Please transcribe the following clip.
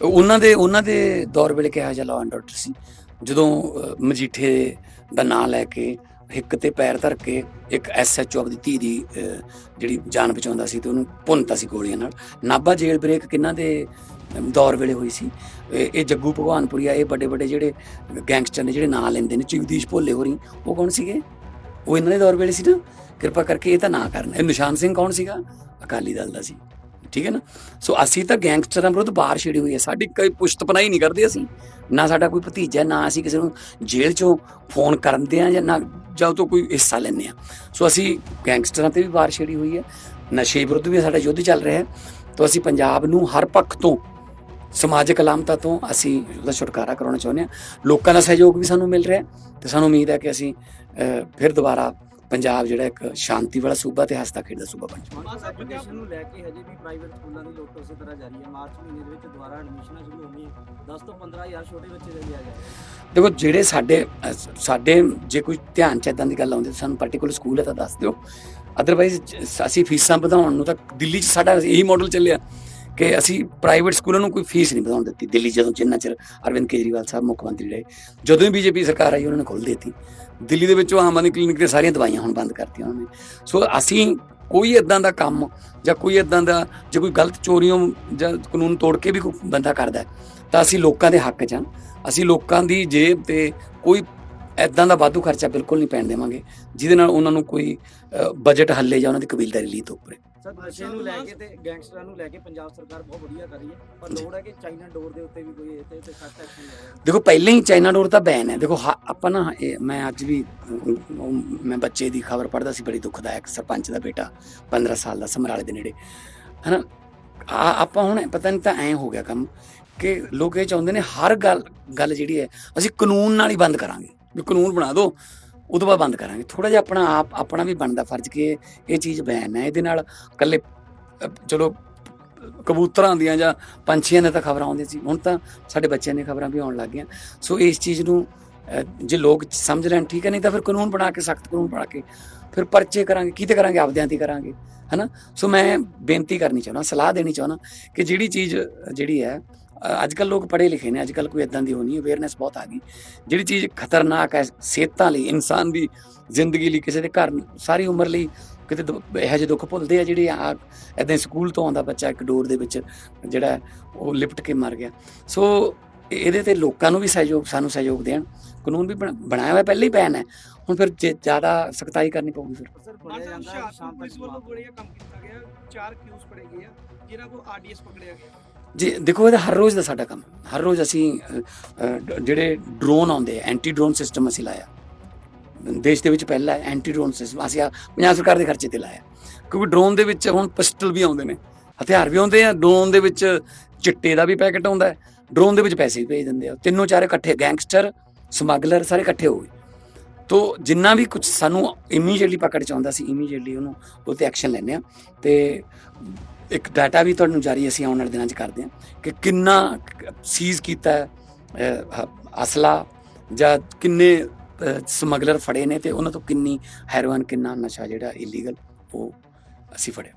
ਉਹਨਾਂ ਦੇ ਉਹਨਾਂ ਦੇ ਦੌਰ ਵੇਲੇ ਕਿਹਾ ਜਿਹਾ ਲਾਅ ਐਂਡ ਆਰਡਰ ਸੀ। ਜਦੋਂ ਮਜੀਠੇ ਦਾ ਨਾਂ ਲੈ ਕੇ, ਹਿੱਕ ਤੇ ਪੈਰ ਧਰ ਕੇ, ਇੱਕ ਐਸਐਚਓ ਆਪਦੀ ਧੀ ਦੀ ਜਿਹੜੀ ਜਾਨ ਬਚਾਉਂਦਾ ਸੀ ਤੇ ਉਹਨੂੰ ਭੁੰਨਤਾ ਸੀ ਗੋਲੀਆਂ ਨਾਲ। ਨਾਭਾ ਜੇਲ੍ਹ ਬ੍ਰੇਕ ਕਿੰਨਾ ਦੇ ਦੌਰ ਵੇਲੇ ਹੋਈ ਸੀ। ਇਹ ਇਹ ਜੱਗੂ ਭਗਵਾਨਪੁਰੀਆ, ਇਹ ਵੱਡੇ ਵੱਡੇ ਜਿਹੜੇ ਗੈਂਗਸਟਰ ਨੇ, ਜਿਹੜੇ ਨਾਂ ਲੈਂਦੇ ਨੇ ਜਗਦੀਸ਼ ਭੋਲੇ ਹੋਰੀ, ਉਹ ਕੌਣ ਸੀਗੇ? ਉਹ ਇਹਨਾਂ ਦੇ ਦੌਰ ਵੇਲੇ ਸੀ ਨਾ। ਕਿਰਪਾ ਕਰਕੇ ਇਹ ਤਾਂ ਨਾ ਕਰਨ। ਇਹ ਨਿਸ਼ਾਨ ਸਿੰਘ ਕੌਣ ਸੀਗਾ? ਅਕਾਲੀ ਦਲ ਦਾ ਸੀ। ਠੀਕ ਹੈ ਨਾ? ਸੋ ਅਸੀਂ ਤਾਂ ਗੈਂਗਸਟਰਾਂ ਵਿਰੁੱਧ ਬਾਹਰ ਛੇੜੀ ਹੋਈ ਹੈ। ਸਾਡੀ ਕੋਈ ਪੁਸ਼ਤ ਪਨਾਈ ਨਹੀਂ ਕਰਦੇ ਅਸੀਂ। ਨਾ ਸਾਡਾ ਕੋਈ ਭਤੀਜਾ, ਨਾ ਅਸੀਂ ਕਿਸੇ ਨੂੰ ਜੇਲ੍ਹ ਚੋਂ ਫੋਨ ਕਰਦੇ ਆ ਜਾਂ ਨਾ ਜਾਂ ਉਹ ਤੋਂ ਕੋਈ ਹਿੱਸਾ ਲੈਂਦੇ ਆ ਸੋ ਅਸੀਂ ਗੈਂਗਸਟਰਾਂ ਤੇ ਵੀ ਬਾਹਰ ਛੇੜੀ ਹੋਈ ਹੈ। ਨਸ਼ੇ ਵਿਰੁੱਧ ਵੀ ਸਾਡਾ ਯੁੱਧ ਚੱਲ ਰਿਹਾ ਹੈ। ਤਾਂ, ਅਸੀਂ ਪੰਜਾਬ ਨੂੰ ਹਰ ਪੱਖ ਤੋਂ, ਸਮਾਜਿਕ ਅਲਾਮਤਾਂ ਤੋਂ ਅਸੀਂ ਉਹਦਾ ਛੁਟਕਾਰਾ ਕਰਾਉਣਾ ਚਾਹੁੰਦੇ ਹਾਂ। ਲੋਕਾਂ ਦਾ ਸਹਿਯੋਗ ਵੀ ਸਾਨੂੰ ਮਿਲ ਰਿਹਾ ਹੈ। ਤੇ ਸਾਨੂੰ ਉਮੀਦ ਹੈ ਕਿ ਅਸੀਂ ਫਿਰ ਦੁਬਾਰਾ ਪੰਜਾਬ ਜਿਹੜਾ ਇੱਕ ਸ਼ਾਂਤੀ ਵਾਲਾ ਸੂਬਾ ਤੇ ਹੱਸਦਾ ਖੇਡਦਾ ਸੂਬਾ ਬਣ ਜਾਵੇ ਮਾਨਸਾ ਐਜੂਕੇਸ਼ਨ ਨੂੰ ਲੈ ਕੇ ਹਜੇ ਵੀ ਪ੍ਰਾਈਵੇਟ ਸਕੂਲਾਂ ਦੀ ਲੁੱਟ ਉਸੇ ਤਰ੍ਹਾਂ ਜਾਰੀ ਹੈ। ਮਾਰਚ ਮਹੀਨੇ ਦੇ ਵਿੱਚ ਦੁਬਾਰਾ ਐਡਮਿਸ਼ਨਾਂ ਸ਼ੁਰੂ ਹੋਣੀਆਂ 10 ਤੋਂ 15000 ਛੋਟੇ ਬੱਚੇ ਦੇ ਲਿਆ ਜਾਏਗਾ ਦੇਖੋ ਜਿਹੜੇ ਸਾਡੇ ਸਾਡੇ ਜੇ ਕੋਈ ਧਿਆਨ ਚ ਇਦਾਂ ਦੀ ਗੱਲ ਆਉਂਦੀ ਸਾਨੂੰ ਪਾਰਟਿਕੂਲਰ ਸਕੂਲ ਹੈ ਤਾਂ ਦੱਸ ਦਿਓ। ਅਦਰਵਾਈਜ਼ ਅਸੀਂ ਫੀਸਾਂ ਵਧਾਉਣ ਨੂੰ ਤਾਂ ਦਿੱਲੀ 'ਚ ਸਾਡਾ ਇਹੀ ਮਾਡਲ ਚੱਲਿਆ। ਕਿ ਅਸੀਂ ਪ੍ਰਾਈਵੇਟ ਸਕੂਲਾਂ ਨੂੰ ਕੋਈ ਫੀਸ ਨਹੀਂ ਵਧਾਉਣ ਦਿੱਤੀ। ਦਿੱਲੀ ਜਦੋਂ ਜਿੰਨਾ ਚਿਰ ਅਰਵਿੰਦ ਕੇਜਰੀਵਾਲ ਸਾਹਿਬ ਮੁੱਖ ਮੰਤਰੀ ਰਹੇ, ਜਦੋਂ ਹੀ ਬੀਜੇਪੀ ਸਰਕਾਰ ਆਈ ਉਹਨਾਂ ਨੇ ਖੋਲ੍ਹ ਦਿੱਤੀ। ਦਿੱਲੀ ਦੇ ਵਿੱਚੋਂ ਆਮ ਆਦਮੀ ਕਲੀਨਿਕ ਦੇ ਸਾਰੀਆਂ ਦਵਾਈਆਂ ਹੁਣ ਬੰਦ ਕਰਤੀਆਂ ਉਹਨਾਂ ਨੇ। ਸੋ ਅਸੀਂ ਕੋਈ ਇਦਾਂ ਦਾ ਕੰਮ ਜਾਂ ਕੋਈ ਇਦਾਂ ਦਾ ਜੇ ਕੋਈ ਗਲਤ ਚੋਰੀਆਂ ਜਾਂ ਕਾਨੂੰਨ ਤੋੜ ਕੇ ਵੀ ਕੋਈ ਬੰਦਾ ਕਰਦਾ ਤਾਂ ਅਸੀਂ ਲੋਕਾਂ ਦੇ ਹੱਕ 'ਚ ਹਾਂ। ਅਸੀਂ ਲੋਕਾਂ ਦੀ ਜੇਬ ਤੇ ਕੋਈ ਐਦਾਂ ਦਾ ਵਾਧੂ ਖਰਚਾ ਬਿਲਕੁਲ ਨਹੀਂ ਪੈਣ ਦੇਵਾਂਗੇ, ਜਿਹਦੇ ਨਾਲ ਉਹਨਾਂ ਨੂੰ ਕੋਈ ਬਜਟ ਹੱਲੇ ਜਾਂ ਉਹਨਾਂ ਦੀ ਕਬੀਲਦਾਰੀ ਲੀਤ ਉੱਪਰੇ। ਸਰ ਨਸ਼ੇ ਨੂੰ ਲੈ ਕੇ ਤੇ ਗੈਂਗਸਟਰਾਂ ਨੂੰ ਲੈ ਕੇ ਪੰਜਾਬ ਸਰਕਾਰ ਬਹੁਤ ਵਧੀਆ ਕਰ ਰਹੀ ਹੈ। ਪਰ ਲੋੜ ਹੈ ਕਿ ਚਾਈਨਾ ਡੋਰ ਦੇ ਉੱਤੇ ਵੀ ਕੋਈ ਇਹ ਤੇ ਸਖਤ ਐਕਸ਼ਨ ਲਿਆ ਜਾਵੇ ਦੇਖੋ ਪਹਿਲਾਂ ਹੀ ਚਾਈਨਾ ਡੋਰ ਤਾਂ ਬੈਨ ਹੈ। ਦੇਖੋ ਆਪਾਂ ਨਾ ਮੈਂ ਅੱਜ ਵੀ ਮੈਂ ਬੱਚੇ ਦੀ ਖਬਰ ਪੜ੍ਹਦਾ ਸੀ ਬੜੀ ਦੁਖਦਾਇਕ ਸਰਪੰਚ ਦਾ ਬੇਟਾ 15 ਸਾਲ ਦਾ ਸਮਰਾਲੇ ਦੇ ਨੇੜੇ। ਹਨਾ? ਆ ਆਪਾਂ ਹੁਣ ਪਤਾ ਨਹੀਂ ਤਾਂ ਐ ਹੋ ਗਿਆ ਕੰਮ ਕਿ ਲੋਕ ਇਹ ਚਾਹੁੰਦੇ ਨੇ ਹਰ ਗੱਲ ਗੱਲ ਜਿਹੜੀ ਹੈ ਅਸੀਂ ਕਾਨੂੰਨ ਨਾਲ ਹੀ ਬੰਦ ਕਰਾਂਗੇ। ਵੀ ਕਾਨੂੰਨ ਬਣਾ ਦਿਓ। ਉਦੋਂ ਬਾਅਦ ਬੰਦ ਕਰਾਂਗੇ। ਥੋੜਾ ਜਿਹਾ ਆਪਣਾ ਆਪ, ਆਪਣਾ ਵੀ ਬਣਦਾ ਫਰਜ਼ ਕਿ ਇਹ- ਚੀਜ਼ ਬੈਨ ਹੈ। ਇਹਦੇ ਨਾਲ ਇਕੱਲੇ ਚਲੋ, ਕਬੂਤਰਾਂ ਦੀਆਂ ਜਾਂ ਪੰਛੀਆਂ ਦੀਆਂ ਤਾਂ ਖਬਰਾਂ ਆਉਂਦੀਆਂ ਸੀ। ਹੁਣ ਤਾਂ ਸਾਡੇ ਬੱਚਿਆਂ ਦੀਆਂ ਖਬਰਾਂ ਵੀ ਆਉਣ ਲੱਗ ਗਈਆਂ। ਸੋ ਇਸ ਚੀਜ਼ ਨੂੰ ਜੇ ਲੋਕ ਸਮਝ ਲੈਣ, ਠੀਕ ਹੈ, ਨਹੀਂ ਤਾਂ ਫਿਰ ਕਾਨੂੰਨ ਬਣਾ ਕੇ, ਸਖਤ ਕਾਨੂੰਨ ਬਣਾ ਕੇ ਫਿਰ ਪਰਚੇ ਕਰਾਂਗੇ। ਕਿਤੇ ਕਰਾਂਗੇ? ਆਪਦਿਆਂ ਤੇ ਕਰਾਂਗੇ ਹੈਨਾ ਸੋ ਮੈਂ ਬੇਨਤੀ ਕਰਨੀ ਚਾਹੁੰਦਾ, ਸਲਾਹ ਦੇਣੀ ਚਾਹੁੰਦਾ ਕਿ ਜਿਹੜੀ ਚੀਜ਼, ਜਿਹੜੀ ਹੈ ਅੱਜ ਕੱਲ ਲੋਕ ਪੜ੍ਹੇ ਲਿਖੇ ਨੇ ਅੱਜ ਕੱਲ ਕੋਈ ਇਦਾਂ ਦੀ ਹੋਣੀ ਅਵੇਅਰਨੈਸ ਬਹੁਤ ਆ ਗਈ। ਜਿਹੜੀ ਚੀਜ਼ ਖਤਰਨਾਕ ਹੈ ਸਿਹਤਾਂ ਲਈ ਇਨਸਾਨ ਦੀ ਜ਼ਿੰਦਗੀ ਲਈ ਕਿਸੇ ਦੇ ਘਰ ਸਾਰੀ ਉਮਰ ਲਈ ਕਿਤੇ ਇਹੋ ਜਿਹੇ ਦੁੱਖ ਭੁੱਲਦੇ ਆ ਜਿਹੜੇ ਆ ਇਦਾਂ ਸਕੂਲ ਤੋਂ ਆਉਂਦਾ ਬੱਚਾ ਇੱਕ ਡੋਰ ਦੇ ਵਿੱਚ ਜਿਹੜਾ ਉਹ ਲਿਪਟ ਕੇ ਮਰ ਗਿਆ। ਸੋ ਇਹ- ਇਹਦੇ ਤੇ ਲੋਕਾਂ ਨੂੰ ਵੀ ਸਹਿਯੋਗ ਸਾਨੂੰ ਸਹਿਯੋਗ ਦੇਣ। ਕਾਨੂੰਨ ਵੀ ਬਣਾ- ਬਣਾਇਆ ਹੋਇਆ ਪਹਿਲਾਂ ਹੀ ਪੈਨ ਹੈ। ਹੁਣ ਫਿਰ ਜੇ ਜ਼ਿਆਦਾ ਸਖਤਾਈ ਕਰਨੀ ਪਊਗੀ ਫਿਰ। ਸਰ ਜਾਂਦਾ ਪੁਲਿਸ ਵੱਲੋਂ ਕੰਮ ਕੀਤਾ ਗਿਆ ਚਾਰ ਕਿਊਸ ਫੜੇ ਗਏ ਆ ਜਿਨ੍ਹਾਂ ਕੋਲ ਆਰਡੀਐਸ ਪਕੜਿਆ ਗਿਆ। ਜੀ ਦੇਖੋ, ਇਹਦਾ ਹਰ ਰੋਜ਼ ਦਾ ਸਾਡਾ ਕੰਮ ਹਰ ਰੋਜ਼ ਅਸੀਂ ਜਿਹੜੇ ਡਰੋਨ ਆਉਂਦੇ ਐਂਟੀ ਡਰੋਨ ਸਿਸਟਮ ਅਸੀਂ ਲਾਇਆ। ਦੇਸ਼ ਦੇ ਵਿੱਚ ਪਹਿਲਾ ਐਂਟੀ ਡਰੋਨ ਸਿਸਟਮ ਅਸੀਂ ਆ ਪੰਜਾਬ ਸਰਕਾਰ ਦੇ ਖਰਚੇ ਤੇ ਲਾਇਆ। ਕਿਉਂਕਿ ਡਰੋਨ ਦੇ ਵਿੱਚ ਹੁਣ ਪਿਸਟਲ ਵੀ ਆਉਂਦੇ ਨੇ। ਹਥਿਆਰ ਵੀ ਆਉਂਦੇ ਆ ਡਰੋਨ ਦੇ ਵਿੱਚ ਚਿੱਟੇ ਦਾ ਵੀ ਪੈਕੇਟ ਆਉਂਦਾ ਹੈ। ਡਰੋਨ ਦੇ ਵਿੱਚ ਪੈਸੇ ਵੀ ਭੇਜ ਦਿੰਦੇ ਆ। ਤਿੰਨੋਂ ਚਾਰੇ ਇਕੱਠੇ ਗੈਂਗਸਟਰ ਸਮਗਲਰ ਸਾਰੇ ਇਕੱਠੇ ਹੋ ਗਏ। ਤੋ ਜਿੰਨਾ ਵੀ ਕੁਝ ਸਾਨੂੰ ਇਮੀਡੀਏਟਲੀ ਪਕੜ ਚ ਆਉਂਦਾ ਸੀ ਇਮੀਡੀਏਟਲੀ ਉਹਨੂੰ ਉਹ ਤੇ ਐਕਸ਼ਨ ਲੈਂਦੇ ਆ ਤੇ ਇੱਕ ਡਾਟਾ ਵੀ ਤੁਹਾਨੂੰ ਜਾਰੀ ਅਸੀਂ ਆਉਣ ਵਾਲੇ ਦਿਨਾਂ 'ਚ ਕਰਦੇ ਹਾਂ ਕਿ ਕਿੰਨਾ ਸੀਜ਼ ਕੀਤਾ ਅਸਲਾ ਜਾਂ ਕਿੰਨੇ ਸਮਗਲਰ ਫੜੇ ਨੇ ਤੇ ਉਹਨਾਂ ਤੋਂ ਕਿੰਨੀ ਹੈਰੋਇਨ ਕਿੰਨਾ ਨਸ਼ਾ ਜਿਹੜਾ ਇਲੀਗਲ ਉਹ ਅਸੀਂ ਫੜਿਆ।